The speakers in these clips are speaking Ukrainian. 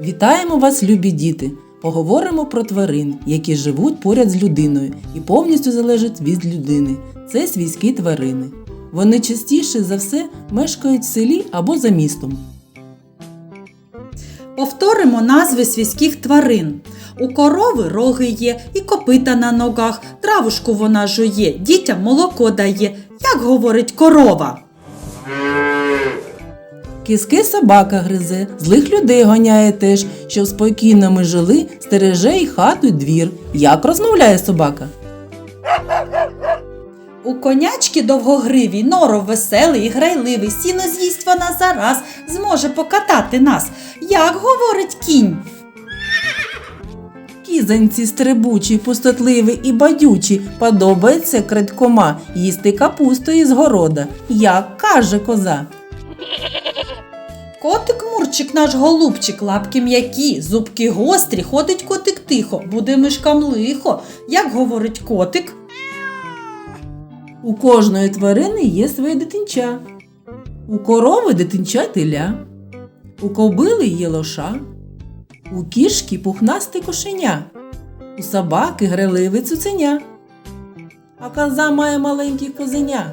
Вітаємо вас, любі діти! Поговоримо про тварин, які живуть поряд з людиною і повністю залежать від людини. Це свійські тварини. Вони частіше за все мешкають в селі або за містом. Повторимо назви свійських тварин. У корови роги є і копита на ногах, травушку вона жує, дітям молоко дає. Як говорить корова? Киски собака гризе, злих людей гоняє теж, щоб спокійно ми жили, стереже й хату, й двір. Як розмовляє собака? У конячки довгогривій, норов веселий і грайливий, сіно з'їсть вона зараз, зможе покатати нас. Як говорить кінь? Кізанці стрибучі, пустотливі і бадючі, подобається крадькома їсти капусту із города, як каже коза. Котик Мурчик наш голубчик, лапки м'які, зубки гострі, ходить котик тихо, буде мишкам лихо. Як говорить котик? У кожної тварини є своє дитинча. У корови дитинча теля, у кобили є лоша, у кішки пухнасте кошеня, у собаки греливе цуценя, а коза має маленькі козеня.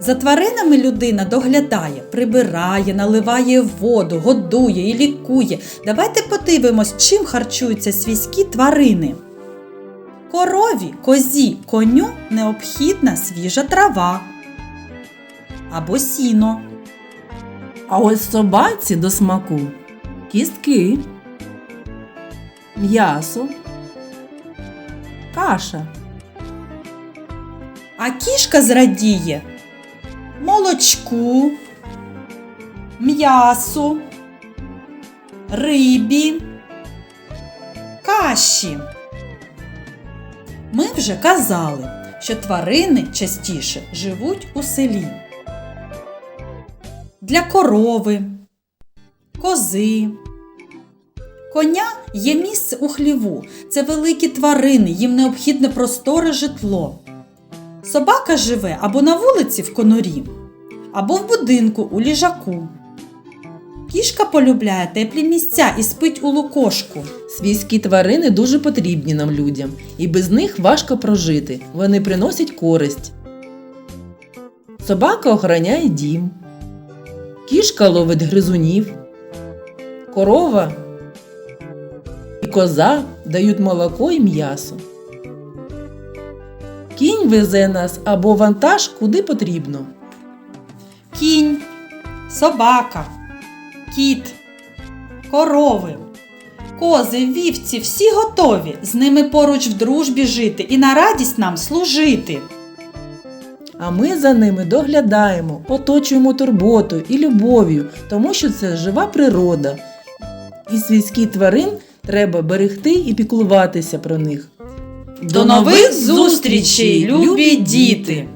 За тваринами людина доглядає, прибирає, наливає воду, годує і лікує. Давайте подивимось, чим харчуються свійські тварини. Корові, козі, коню необхідна свіжа трава або сіно. А ось собаці до смаку кістки, м'ясо, каша. А кішка зрадіє молочку, м'ясу, рибі, каші. Ми вже казали, що тварини частіше живуть у селі. Для корови, кози. Коня є місце у хліву. Це великі тварини, їм необхідне просторе житло. Собака живе або на вулиці в конурі, або в будинку у ліжаку. Кішка полюбляє теплі місця і спить у лукошку. Свійські тварини дуже потрібні нам людям, і без них важко прожити. Вони приносять користь. Собака охороняє дім. Кішка ловить гризунів. Корова і коза дають молоко і м'ясо. Кінь везе нас або вантаж куди потрібно. Кінь, собака, кіт, корови, кози, вівці всі готові з ними поруч в дружбі жити і на радість нам служити. А ми за ними доглядаємо, оточуємо турботою і любов'ю, тому що це жива природа. І свійські тварин треба берегти і піклуватися про них. До нових зустрічей, любі діти!